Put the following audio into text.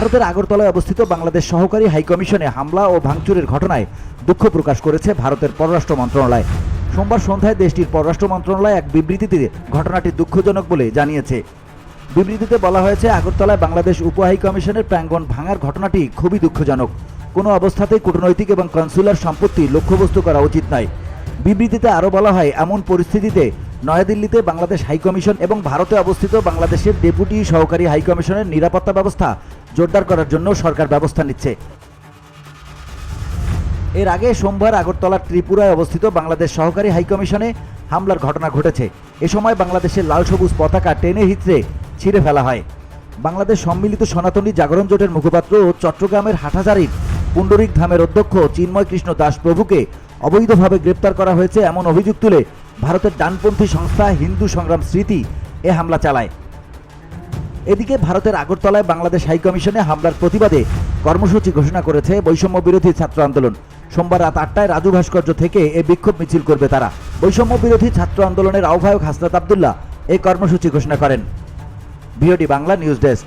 ভারতের আগরতলায় অবস্থিত বাংলাদেশ সহকারী হাইকমিশনে হামলা ও ভাঙচুরের ঘটনায় দুঃখ প্রকাশ করেছে ভারতের পররাষ্ট্র মন্ত্রণালয়। সোমবার সন্ধ্যায় দেশটির পররাষ্ট্র মন্ত্রণালয় এক বিবৃতিতে ঘটনাটি দুঃখজনক বলে জানিয়েছে। বিবৃতিতে বলা হয়েছে, আগরতলায় বাংলাদেশ উপ হাইকমিশনের প্রাঙ্গণ ভাঙার ঘটনাটি খুবই দুঃখজনক। কোনো অবস্থাতেই কূটনৈতিক এবং কনসুলার সম্পত্তি লক্ষ্যবস্তু করা উচিত নয়। বিবৃতিতে আরও বলা হয়, এমন পরিস্থিতিতে নয়াদিল্লিতে বাংলাদেশ হাইকমিশন এবং ভারতে অবস্থিত বাংলাদেশের ডেপুটি সহকারী হাইকমিশনের নিরাপত্তা ব্যবস্থা জোরদার করার জন্য সরকার ব্যবস্থা নিচ্ছে। এর আগে সোমবার আগরতলার ত্রিপুরায় অবস্থিত বাংলাদেশ সহকারী হাইকমিশনে হামলার ঘটনা ঘটেছে। এ সময় বাংলাদেশের লাল সবুজ পতাকা টেনে হিচড়ে ছিঁড়ে ফেলা হয়। বাংলাদেশ সম্মিলিত সনাতনী জাগরণ জোটের মুখপাত্র ও চট্টগ্রামের হাটাজারির পুণ্ডরিক ধামের অধ্যক্ষ চিন্ময় কৃষ্ণ দাস প্রভুকে অবৈধভাবে গ্রেপ্তার করা হয়েছে এমন অভিযোগ তুলে ভারতের ডানপন্থী সংস্থা হিন্দু সংগ্রাম স্মৃতি এ হামলা চালায়। এদিকে ভারতের আগরতলায় বাংলাদেশ হাইকমিশনে হামলার প্রতিবাদে কর্মসূচি ঘোষণা করেছে বৈষম্য বিরোধী ছাত্র আন্দোলন। সোমবার রাত আটটায় রাজু ভাস্কর্য থেকে এ বিক্ষোভ মিছিল করবে তারা। বৈষম্য বিরোধী ছাত্র আন্দোলনের আহ্বায়ক হাসনাত আবদুল্লাহ এই কর্মসূচি ঘোষণা করেন। VOD Bangla news desk.